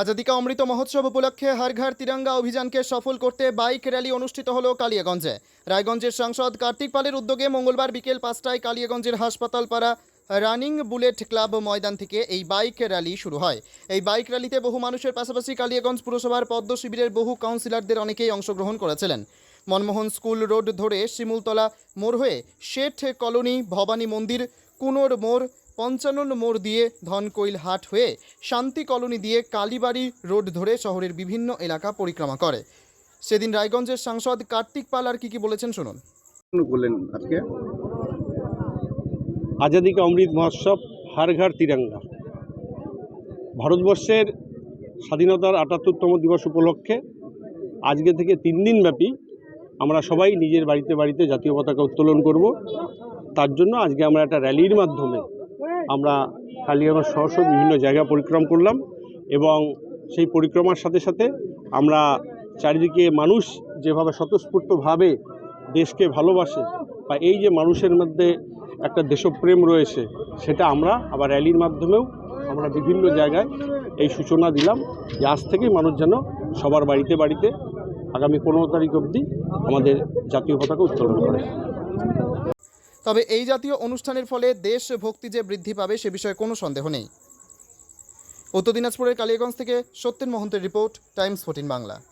আজাদিকা অমৃত মহোৎসব উপলক্ষে হারঘাট তিরঙ্গা অভিযানকে সফল করতে বাইক র্যালি অনুষ্ঠিত হলো কালিয়াগঞ্জে। রায়গঞ্জের সাংসদ কার্তিক পালের উদ্যোগে মঙ্গলবার বিকেল পাঁচটায় কালিয়াগঞ্জের হাসপাতাল পাড়া রানিং বুলেট ক্লাব ময়দান থেকে এই বাইক র্যালি শুরু হয়। এই বাইক র্যালিতে বহু মানুষের পাশাপাশি কালিয়াগঞ্জ পুরসভার পদ্ম শিবিরের বহু কাউন্সিলরদের অনেকেই অংশগ্রহণ করেছিলেন। মনমোহন স্কুল রোড ধরে শিমুলতলা মোড় হয়ে শেঠ কলোনি ভবানী মন্দির, কুনোর মোড় পঞ্চানন মোড় দিয়ে ধনকৈল হাট হয়ে শান্তি কলোনি দিয়ে কালীবাড়ি রোড ধরে শহরের বিভিন্ন এলাকা পরিক্রমা করে। সেদিন রায়গঞ্জের সাংসদ কার্তিক পাল আর কি কি বলেছেন শুনুন। করলেন আজকে? অমৃত মহোৎসব হার ঘর তিরঙ্গা। ভারতবর্ষের স্বাধীনতার আটাত্তরতম দিবস উপলক্ষে আজকে থেকে তিন দিন ব্যাপী আমরা সবাই নিজের বাড়িতে বাড়িতে জাতীয় পতাকা উত্তোলন করব। তার জন্য আজকে আমরা একটা র্যালির মাধ্যমে আমরা কালিয়াগঞ্জ সহ সহ বিভিন্ন জায়গা পরিক্রম করলাম এবং সেই পরিক্রমার সাথে সাথে আমরা চারিদিকে মানুষ যেভাবে স্বতঃস্ফূর্তভাবে দেশকে ভালোবাসে বা এই যে মানুষের মধ্যে একটা দেশপ্রেম রয়েছে, সেটা আমরা আবার র্যালির মাধ্যমেও আমরা বিভিন্ন জায়গায় এই সূচনা দিলাম যে আজ থেকেই মানুষ যেন সবার বাড়িতে বাড়িতে আগামী পনেরো তারিখ অবধি আমাদের জাতীয় পতাকা উত্তোলন করে। তবে এই জাতীয় অনুষ্ঠানের ফলে দেশ ভক্তি যে বৃদ্ধি পাবে সে বিষয়ে কোনো সন্দেহ নেই। উত্তর দিনাজপুরের কালিয়াগঞ্জ থেকে সত্যেন মহন্তের রিপোর্ট, টাইমস ফোর্টিন বাংলা।